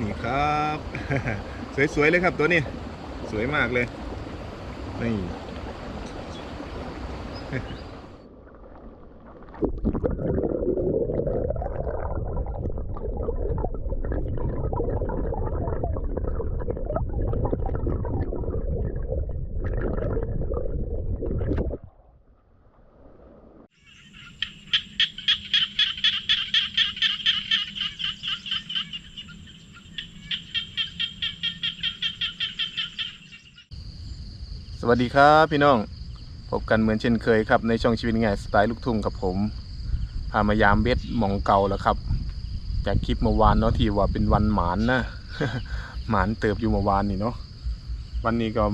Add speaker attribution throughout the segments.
Speaker 1: นี่ครับ สวยๆเลยครับตัวนี้ สวยมากเลย นี่ วัสดีครับพี่น้อง พบกันเหมือนเช่นเคยครับในช่องชีวิตง่ายสไตล์ลูกทุ่งกับผม พามายามเบ็ดหมองเก่าแล้วครับ จากคลิปเมื่อวานเนาะที่ว่าเป็นวันหมานนะหมานเติบอยู่เมื่อวานนี่เนาะวันนี้ก็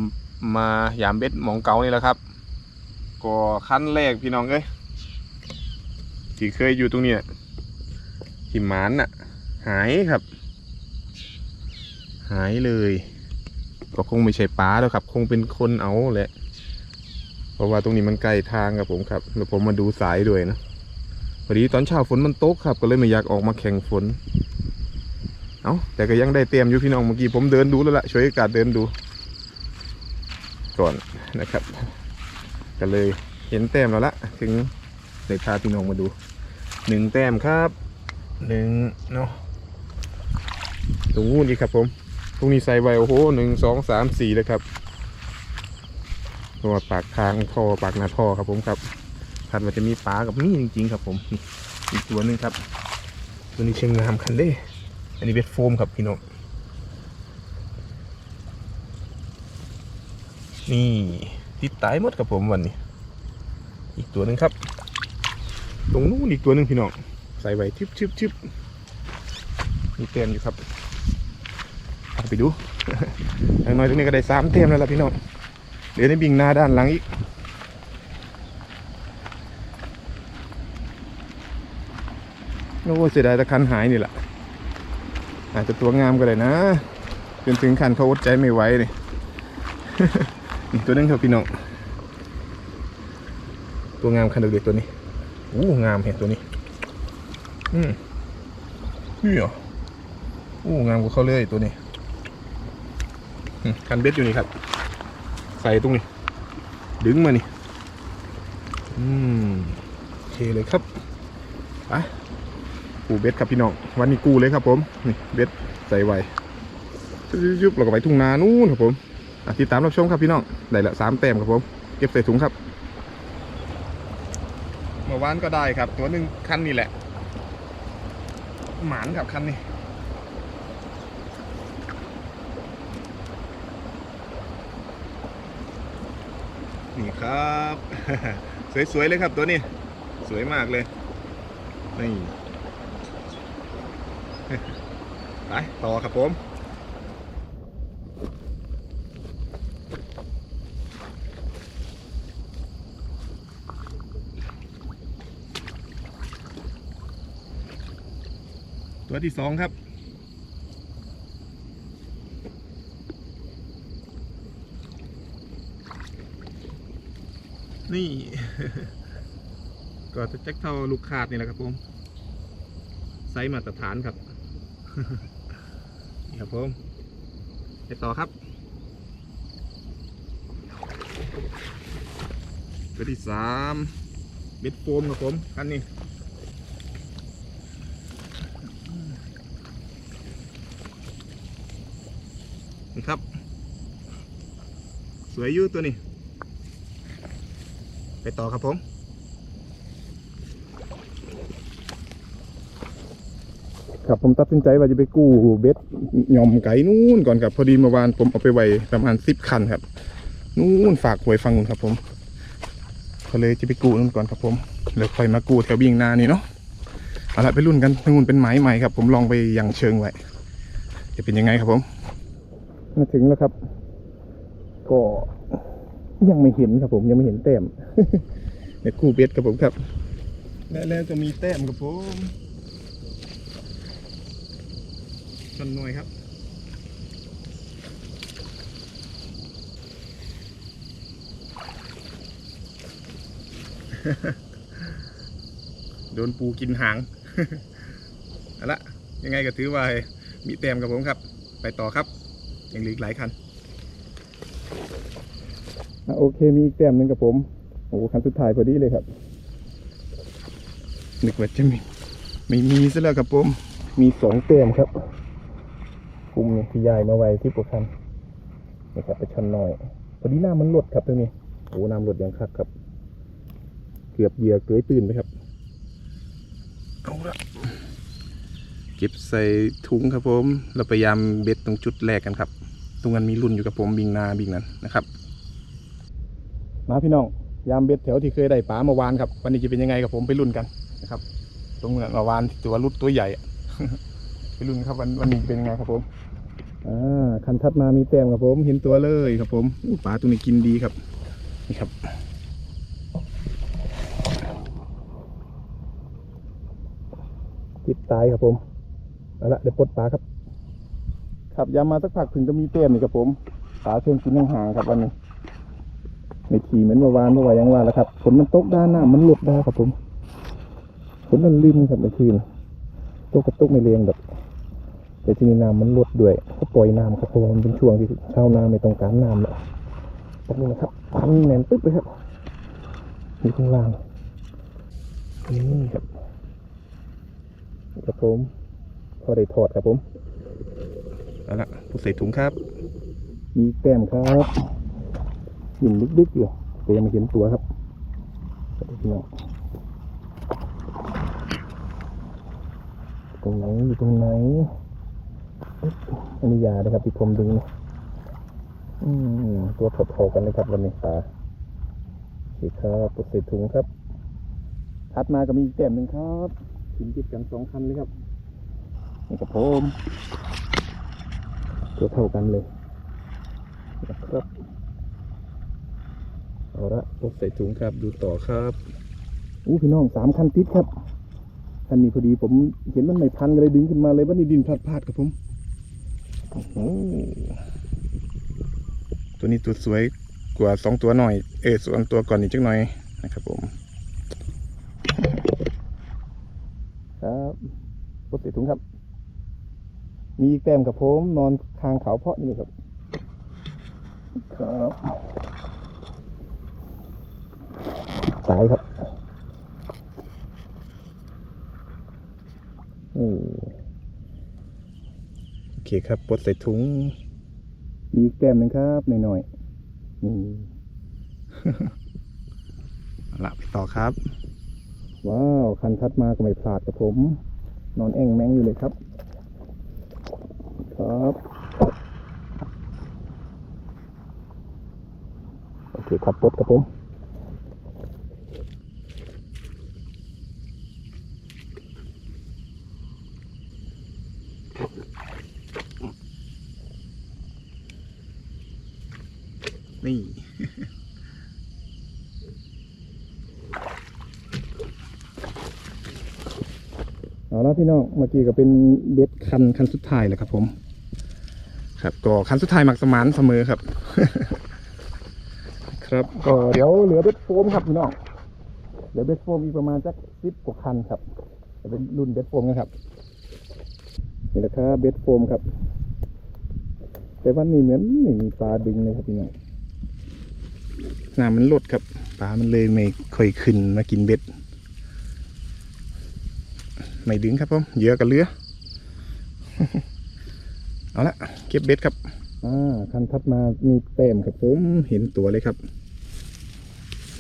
Speaker 1: มายามเบ็ดหมองเก่านี่แหละครับ ก็ขั้นแรกพี่น้องเอ้ยที่เคยอยู่ตรงเนี้ยที่หมานน่ะ หายครับ หายเลย ก็คงไม่ใช่ป้าแล้วครับ คงเป็นคนเอาแหละ เพราะว่าตรงนี้มันใกล้ทางครับผมครับ แล้วผมมาดูสายด้วยนะพอดีตอนเช้าฝนมันตกครับ ก็เลยไม่อยากออกมาแข่งฝน เอาแต่ก็ยังได้เตรียมอยู่พี่น้องเมื่อกี้ผมเดินดูแล้วล่ะช่วยอากาศเดินดู ก่อนนะครับ ก็เลยเห็นแต้มแล้วละถึงเลยพาพี่น้องมาดูหนึ่งแต้มครับหนึ่งเนาะตรงนู้นดีครับผม รงนี้ใส่ไว้โอ้โหหนึ่งสองสามสี่เลยครับตัวปากทางท่อปากหน้าท่อครับผมครับคาดว่าจะมีปลากับนี่จริง ๆ ครับผมอีกตัวหนึ่งครับ ตัวนี้เชียงงามคันเด้อันนี้เบ็ดโฟมครับพี่น้องนี่ติดตายหมดครับผมวันนี้ อีกตัวหนึ่งครับ ตรงนู้นอีกตัวหนึ่งพี่น้องใส่ไว้ชึบชึบชึบมีเตือนอยู่ครับ ไปดูอย่างน้อยตรงนี้ก็ได้สามเต็มแล้วล่ะพี่น้องเหลือในบิ่งหน้าด้านหลังอีกโอ้เสียดายตะคันหายนี่แหละอาจจะตัวงามก็ได้นะจนถึงคันเขาอดใจไม่ไหวเลยอีกตัวนึงครับพี่น้องตัวงามคันเด็กๆตัวนี้อู้งามเห็นตัวนี้ อืมนี่เหรออู้งามกว่าเขาเลยตัวนี้ คันเบ็ดอยู่นี่ครับ ใส่ตรงนี้ ดึงมานี่ อืมโอเคเลยครับไปกูเบ็ดครับพี่น้อง วันนี้กูเลยครับผม นี่เบ็ดใส่ไว้ยุบๆเราก็ไปทุ่งนานู่นครับผมอะติดตามรับชมครับพี่น้อง ได้ละสามแต้มครับผม เก็บใส่ถุงครับ เมื่อวานก็ได้ครับ ตัวหนึ่งคันนี่แหละ หมานครับคันนี้ นี่ครับ สวยๆเลยครับตัวนี้ สวยมากเลย นี่ ไป ต่อครับผมตัวที่สองครับ นี่ ก็จะแจ็คเท่าลูกขาดนี่แหละครับผมไซส์มาตรฐานครับนี่ครับผมไปต่อครับตัวที่สามเบ็ดโฟมครับผมคันนี้นี่ครับ สวยอยู่ตัวนี้ ไปต่อครับผมครับผมตัดสินใจว่าจะไปกู้เบ็ดหย่อมไก่นู่นก่อนครับ พอดีเมื่อวานผมเอาไปไว้ประมาณสิบคันครับ นู่นฝากหวยฟังนู่นครับ ผมก็เลยจะไปกู้นู่นก่อนครับผมแล้วค่อยมากู้แถวบิ่งนานี่เนาะเอาละไปรุ่นกันนู่นเป็นไม้ใหม่ครับ ผมลองไปยังเชิงไว้จะเป็นยังไงครับผมมาถึงแล้วครับ ก็ ยังไม่เห็นครับผมยังไม่เห็นแต้มในคู่เบ็ดครับผมครับ และแล้วจะมีแต้มครับผมชันหน่อยครับโดนปูกินหางเอาละยังไงก็ถือว่ามีแต้มครับผมครับ ไปต่อครับ ยังเหลืออีกหลายคัน โอเคมีอีกแต้มหนึ่งครับผม โอ้โหคันสุดท้ายพอดีเลยครับ นึกว่าจะมีไม่มีซะแล้วครับผม มีสองแต้มครับคุมนี่พี่ยายมาไว้ที่ปกคันนี่ครับไปชนหน่อย พอดีน้ำมันลดครับตรงนี้โอ้น้ำลดอย่างคักครับ เกือบเหยื่อเกยตื่นไปครับเอาละเก็บใส่ถุงครับผม เราพยายามเบ็ดตรงจุดแรกกันครับ ตรงนั้นมีรุ่นอยู่กับผมบิงนาบิงนั้นนะครับ มาพี่น้องยามเบ็ดแถวที่เคยได้ปลาเมื่อวานครับ วันนี้จะเป็นยังไงกับผมไปรุ่นกันนะครับ ตรงเมื่อวานตัวรุดตัวใหญ่ไปรุ่นครับวันวันนี้เป็นยังไงครับผมอ่าคันทัดมามีแต้มครับผมเห็นตัวเลยครับผมปลาตัวนี้กินดีครับนี่ครับติดตายครับผมเอาละเดี๋ยวปลดปลาครับ ครับยามมาสักพักถึงจะมีเต้มนี่ครับผมปลาเชิงกินห่างๆครับวันนี้ ไม่ขี่เหมือนเมื่อวานเมื่อวานยังว่าแล้วครับฝนมันตกด้านหน้า มันหลบได้ครับผมฝนมันลืมครับเมื่อคืนตกกระตุกไม่เรียงแบบแต่ที่นี่น้ำมันลดด้วยเขาปล่อยน้ำครับเพราะว่ามันเป็นช่วงที่ชาวนาไม่ต้องการน้ำแล้วตรงนี้นะครับพันแน่นปึ๊บเลยครับอยู่ข้างล่างนี่ครับครับผมพอได้ถอดครับผมเอาละผู้ใส่ถุงครับ มีแต้มครับ หินลึกๆอยู่แต่ยังไม่เห็นตัวครับพี่น้องตรงไหนอยู่ตรงไหนอันนี้ยานะครับที่ผมดึงนะอืมตัวเท่าๆกันเลยครับวันนี้ตาโอเคครับตัวใส่ถุงครับถัดมาก็มีอีกแต้มหนึ่งครับหินติดกันสองคันเลยครับนี่กับผมตัวเท่ากันเลยนะครับาละพกใส่ถุงครับ ดูต่อครับอู้พี่น้องสามคันติดครับคันนี้พอดีผมเห็นมันไม่พันก็เลยดึงขึ้นมาเลยว่านี่ดินพลาดพลาดๆครับผมโอ้โหตัวนี้ตัวสวยกว่าสองตัวหน่อย เออส่วนตัวก่อนอีกจักหน่อยนะครับผม ครับพกใส่ถุงครับ มีอีกแต้มกับผม นอนคางเขาเพาะนี่ครับ ครับ สายครับนี่โอเคครับปลดใส่ถุงมีอีกแก้มหนึ่งครับหน่อยๆนี่เอาละไปต่อครับ ว้าว คันทัดมาก็ไม่พลาดกับผม นอนแอ่งแมงอยู่เลยครับ ครับโอเคครับปลดครับผม นี่ เอาละพี่น้องเมื่อกี้ก็เป็นเบ็ดคันคันสุดท้ายแหละครับผม ครับ ก็คันสุดท้ายมักสมานเสมอครับ ครับก็เดี๋ยวเหลือเบ็ดโฟมครับพี่น้องเหลือเบ็ดโฟมอีกประมาณสักสิบกว่าคันครับจะเป็นรุ่นเบ็ดโฟมนะครับนี่แหละครับเบ็ดโฟมครับ แต่วันนี้เหมือนไม่มีปลาดึงเลยครับพี่น้อง น้ำมันลดครับปลามันเลยไม่ค่อยขึ้นมากินเบ็ด ไม่ดึงครับผมเหยื่อกับเรือ เอาละเก็บเบ็ดครับอ่าคันทัดมามีเต็มครับผมเห็นตัวเลยครับ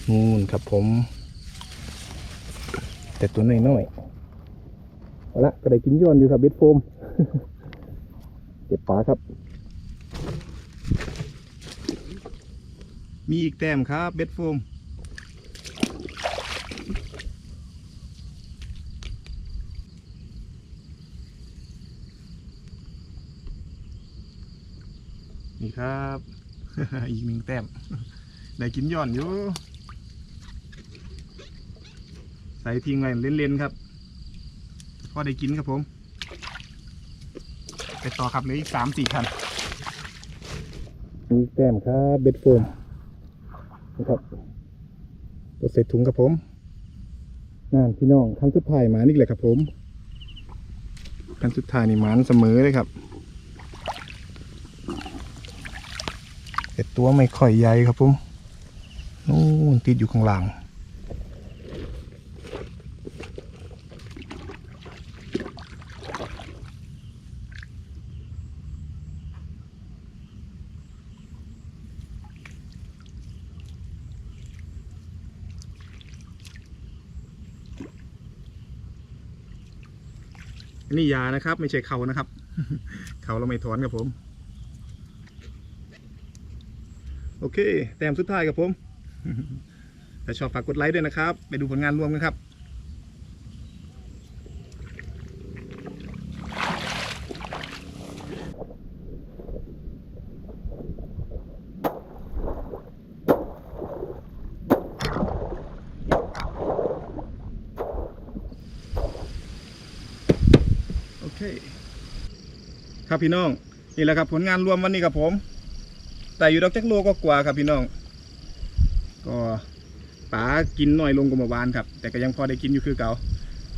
Speaker 1: นูนครับผม แต่ตัวน้อยๆเอาละก็ได้กินย้อนอยู่ครับเบ็ดโฟม เก็บปลาครับ มีอีกแต้มครับเบ็ดโฟมนี่ครับ อีกหนึ่งแต้ม ได้กินย่อนอยู่ ใส่ทิ้งไว้เล่นๆครับ พอได้กินครับผม ไปต่อครับเหลยอีกสามสี่คันมีแต้มครับเบ็ดโฟม นะครับตัวเสร็จถุงครับผมนั่นพี่น้องครั้งสุดท้ายมานี่แหละครับผมไปคันสุดท้ายนี่หมันเสมอเลยครับแต่ตัวไม่ค่อยใหญ่ครับผมนู่นติดอยู่ข้างล่าง นี่ยานะครับ ไม่ใช่เขานะครับ เขาเราไม่ถอนครับผม โอเค แต้มสุดท้ายครับผม ถ้าชอบฝากกดไลค์ด้วยนะครับ ไปดูผลงานรวมกันครับ โอเค ครับพี่น้องนี่แหละครับผลงานรวมวันนี้ครับผม แต่อยู่ดอกจักโลก็กว่าครับพี่น้อง ก็ป๋ากินหน่อยลงกว่าเมื่อวานครับ แต่ก็ยังพอได้กินอยู่คือเก่า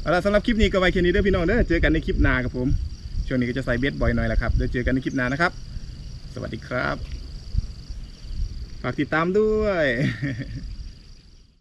Speaker 1: เอาละสำหรับคลิปนี้ก็ไว้แค่นี้เด้อพี่น้องเด้อเจอกันในคลิปหน้าครับผมช่วงนี้ก็จะใส่เบสบ่อยหน่อยแหละครับเดี๋ยวเจอกันในคลิปหน้านะครับ สวัสดีครับ ฝากติดตามด้วย